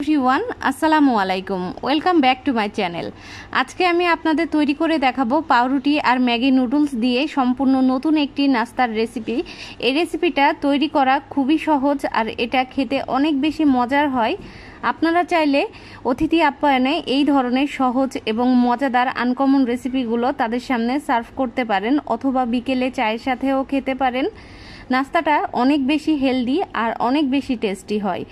Everyone, আসসালামু আলাইকুম। Welcome back to my channel. আজকে আমি আপনাদের তৈরি করে দেখাবো পাউরুটি আর ম্যাগি নুডলস দিয়ে সম্পূর্ণ নতুন একটি নাস্তার রেসিপি। এই রেসিপিটা তৈরি করা খুবই সহজ আর এটা খেতে অনেক বেশি মজার হয়। আপনারা চাইলে অতিথি আপ্যায়নে এই ধরনের সহজ এবং মজাদার আনকমন রেসিপিগুলো তাদের সামনে সার্ভ করতে পারেন অথবা বিকেলে চায়ের সাথেও খেতে পারেন। নাস্তাটা অনেক বেশি হেলদি আর অনেক বেশি টেস্টি হয়।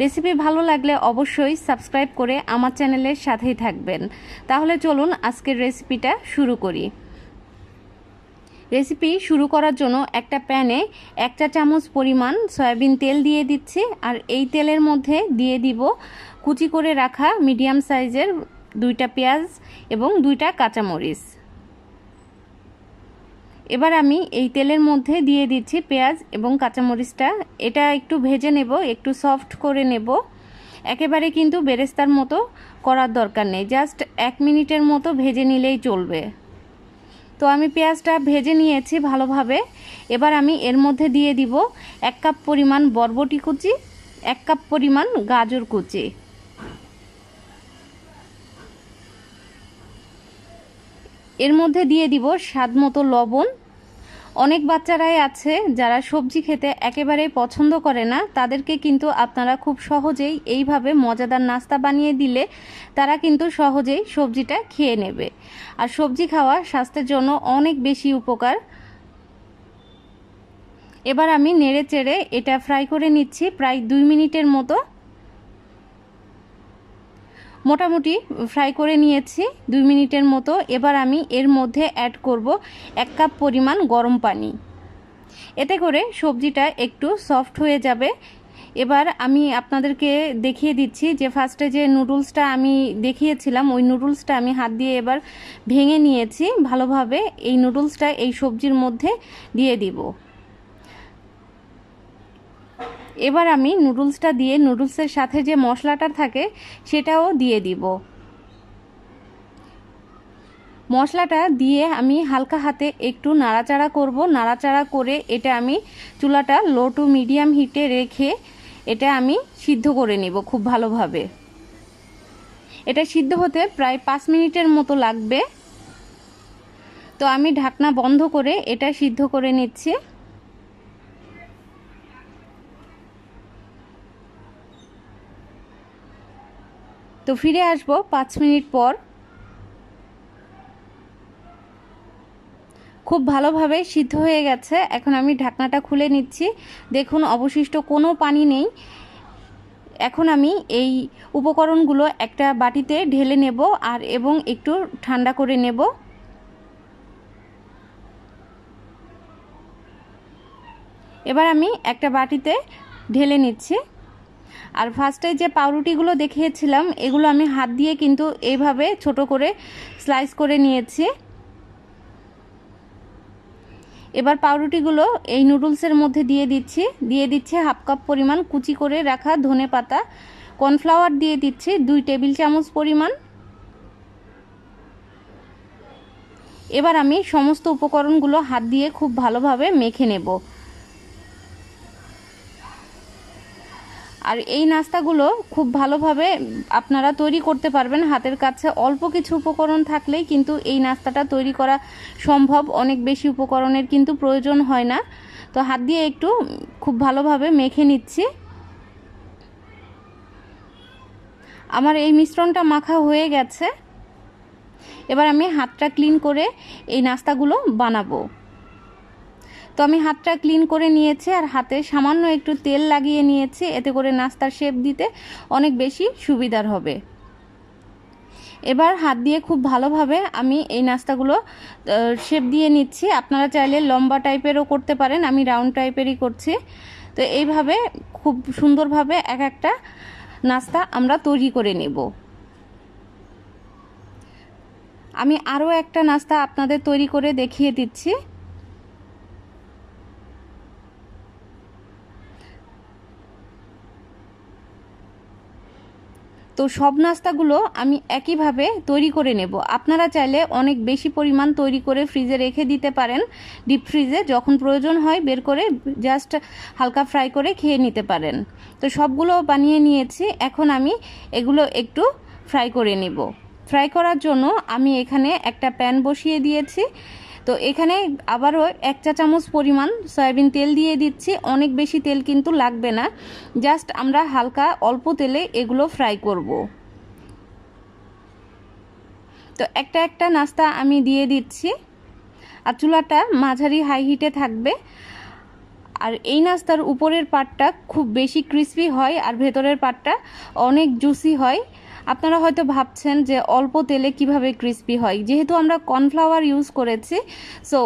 রেসিপি ভালো লাগলে অবশ্যই সাবস্ক্রাইব করে আমার চ্যানেলের সাথেই থাকবেন। তাহলে চলুন আজকের রেসিপিটা শুরু করি। রেসিপি শুরু করার জন্য একটা প্যানে এক চা চামচ পরিমাণ সয়াবিন তেল দিয়ে দিচ্ছি আর এই তেলের মধ্যে দিয়ে দিব কুচি করে রাখা মিডিয়াম সাইজের দুইটা পেঁয়াজ এবং দুইটা কাঁচামরিচ। এবার আমি এই তেলের মধ্যে দিয়ে দিচ্ছি পেঁয়াজ এবং কাঁচামরিচটা। এটা একটু ভেজে নেব, একটু সফট করে নেব। একেবারে কিন্তু বেরেস্তার মতো করার দরকার নেই জাস্ট এক মিনিটের মতো ভেজে নিলেই চলবে। তো আমি পেঁয়াজটা ভেজে নিয়েছি ভালোভাবে। এবার আমি এর মধ্যে দিয়ে দিব এক কাপ পরিমাণ বরবটি কুচি, এক কাপ পরিমাণ গাজর কুচি। এর মধ্যে দিয়ে দিব স্বাদ মতো লবণ। অনেক বাচ্চারাই আছে যারা সবজি খেতে একেবারেই পছন্দ করে না। তাদেরকে কিন্তু আপনারা খুব সহজেই এইভাবে মজাদার নাস্তা বানিয়ে দিলে তারা কিন্তু সহজেই সবজিটা খেয়ে নেবে। আর সবজি খাওয়া স্বাস্থ্যের জন্য অনেক বেশি উপকার। এবার আমি নেড়ে চেড়ে এটা ফ্রাই করে নিচ্ছি প্রায় দুই মিনিটের মতো। মোটামুটি ফ্রাই করে নিয়েছি দুই মিনিটের মতো। এবার আমি এর মধ্যে অ্যাড করব এক কাপ পরিমাণ গরম পানি। এতে করে সবজিটা একটু সফট হয়ে যাবে। এবার আমি আপনাদেরকে দেখিয়ে দিচ্ছি যে ফার্স্টে যে নুডলসটা আমি দেখিয়েছিলাম, ওই নুডলসটা আমি হাত দিয়ে এবার ভেঙে নিয়েছি। ভালোভাবে এই নুডলসটা এই সবজির মধ্যে দিয়ে দিব। এবার আমি নুডলসটা দিয়ে নুডলসের সাথে যে মশলাটা থাকে, সেটাও দিয়ে দিব। মশলাটা দিয়ে আমি হালকা হাতে একটু নাড়াচাড়া করব। নাড়াচাড়া করে এটা আমি চুলাটা লো টু মিডিয়াম হিটে রেখে এটা আমি সিদ্ধ করে নেব খুব ভালোভাবে। এটা সিদ্ধ হতে প্রায় পাঁচ মিনিটের মতো লাগবে। তো আমি ঢাকনা বন্ধ করে এটা সিদ্ধ করে নিচ্ছি। তো ফিরে আসব পাঁচ মিনিট পর। খুব ভালোভাবে সিদ্ধ হয়ে গেছে। এখন আমি ঢাকনাটা খুলে নিচ্ছি। দেখুন, অবশিষ্ট কোনো পানি নেই। এখন আমি এই উপকরণগুলো একটা বাটিতে ঢেলে নেব আর এবং একটু ঠান্ডা করে নেব। এবার আমি একটা বাটিতে ঢেলে নিচ্ছি। আর ফার্স্টে যে পাউরুটিগুলো দেখিয়েছিলাম, এগুলো আমি হাত দিয়ে কিন্তু এইভাবে ছোট করে স্লাইস করে নিয়েছি। এবার পাউরুটিগুলো এই নুডলসের মধ্যে দিয়ে দিচ্ছি। দিয়ে দিচ্ছে হাফ কাপ পরিমাণ কুচি করে রাখা ধনে পাতা। কর্নফ্লাওয়ার দিয়ে দিচ্ছি দুই টেবিল চামচ পরিমাণ। এবার আমি সমস্ত উপকরণগুলো হাত দিয়ে খুব ভালোভাবে মেখে নেব। আর এই নাস্তাগুলো খুব ভালোভাবে আপনারা তৈরি করতে পারবেন। হাতের কাছে অল্প কিছু উপকরণ থাকলেই কিন্তু এই নাস্তাটা তৈরি করা সম্ভব। অনেক বেশি উপকরণের কিন্তু প্রয়োজন হয় না। তো হাত দিয়ে একটু খুব ভালোভাবে মেখে নিচ্ছি। আমার এই মিশ্রণটা মাখা হয়ে গেছে। এবার আমি হাতটা ক্লিন করে এই নাস্তাগুলো বানাবো। তো আমি হাতটা ক্লিন করে নিয়েছি আর হাতে সামান্য একটু তেল লাগিয়ে নিয়েছি। এতে করে নাস্তার শেপ দিতে অনেক বেশি সুবিধার হবে। এবার হাত দিয়ে খুব ভালোভাবে আমি এই নাস্তাগুলো শেপ দিয়ে নিচ্ছি। আপনারা চাইলে লম্বা টাইপেরও করতে পারেন, আমি রাউন্ড টাইপেরই করছি। তো এইভাবে খুব সুন্দরভাবে এক একটা নাস্তা আমরা তৈরি করে নেব। আমি আরও একটা নাস্তা আপনাদের তৈরি করে দেখিয়ে দিচ্ছি। তো সব নাস্তাগুলো আমি একইভাবে তৈরি করে নেব। আপনারা চাইলে অনেক বেশি পরিমাণ তৈরি করে ফ্রিজে রেখে দিতে পারেন। ডিপ ফ্রিজে যখন প্রয়োজন হয় বের করে জাস্ট হালকা ফ্রাই করে খেয়ে নিতে পারেন। তো সবগুলো বানিয়ে নিয়েছি। এখন আমি এগুলো একটু ফ্রাই করে নেব। ফ্রাই করার জন্য আমি এখানে একটা প্যান বসিয়ে দিয়েছি। তো এখানে আবারও এক চা চামচ পরিমাণ সয়াবিন তেল দিয়ে দিচ্ছি। অনেক বেশি তেল কিন্তু লাগবে না। জাস্ট আমরা হালকা অল্প তেলে এগুলো ফ্রাই করব। তো একটা একটা নাস্তা আমি দিয়ে দিচ্ছি। আর চুলাটা মাঝারি হাই হিটে থাকবে। আর এই নাস্তার উপরের পাটটা খুব বেশি ক্রিস্পি হয় আর ভেতরের পাটটা অনেক জুসি হয়। আপনারা হয়তো ভাবছেন যে অল্প তেলে কীভাবে ক্রিস্পি হয়। যেহেতু আমরা কর্নফ্লাওয়ার ইউজ করেছি সো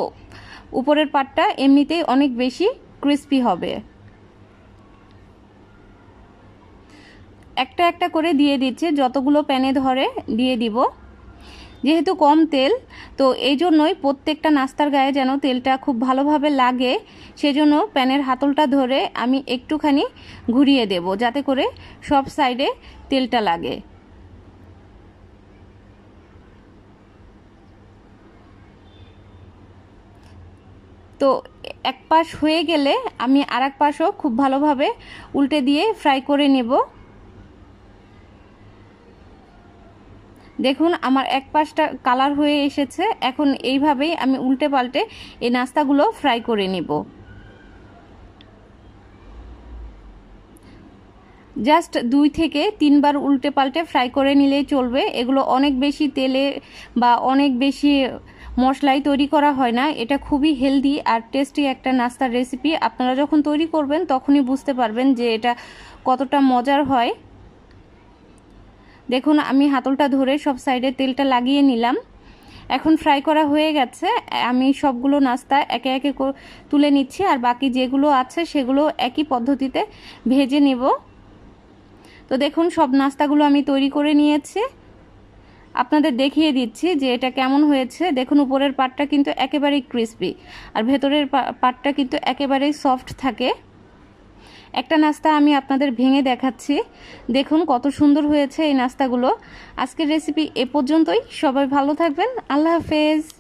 উপরের পাটটা এমনিতেই অনেক বেশি ক্রিস্পি হবে। একটা একটা করে দিয়ে দিচ্ছে, যতগুলো প্যানে ধরে দিয়ে দিব। যেহেতু কম তেল, তো এই জন্যই প্রত্যেকটা নাস্তার গায়ে যেন তেলটা খুব ভালোভাবে লাগে, সেজন্য প্যানের হাতলটা ধরে আমি একটুখানি ঘুরিয়ে দেব, যাতে করে সব সাইডে তেলটা লাগে। তো এক পাশ হয়ে গেলে আমি আর এক পাশও খুব ভালোভাবে উল্টে দিয়ে ফ্রাই করে নেব। দেখুন, আমার এক পাশটা কালার হয়ে এসেছে। এখন এইভাবেই আমি উল্টে পাল্টে এই নাস্তাগুলো ফ্রাই করে নেব। জাস্ট দুই থেকে তিনবার উল্টে পাল্টে ফ্রাই করে নিলেই চলবে। এগুলো অনেক বেশি তেলে বা অনেক বেশি মশলাই তৈরি করা হয় না। এটা খুবই হেলদি আর টেস্টি একটা নাস্তার রেসিপি আপনারা যখন তৈরি করবেন, তখনই বুঝতে পারবেন যে এটা কতটা মজার হয়। দেখুন, আমি হাতলটা ধরে সব সাইডে তেলটা লাগিয়ে নিলাম। এখন ফ্রাই করা হয়ে গেছে। আমি সবগুলো নাস্তা একে একে তুলে নিচ্ছি আর বাকি যেগুলো আছে, সেগুলো একই পদ্ধতিতে ভেজে নেব। তো দেখুন, সব নাস্তাগুলো আমি তৈরি করে নিয়েছি। আপনাদের দেখিয়ে দিচ্ছি যে এটা কেমন হয়েছে। দেখুন, উপরের পাটটা কিন্তু একেবারেই ক্রিসপি আর ভেতরের পাটটা কিন্তু একেবারেই সফট থাকে। একটা নাস্তা আমি আপনাদের ভেঙে দেখাচ্ছি। দেখুন, কত সুন্দর হয়েছে এই নাস্তাগুলো। আজকের রেসিপি এ পর্যন্তই। সবাই ভালো থাকবেন। আল্লাহ হাফেজ।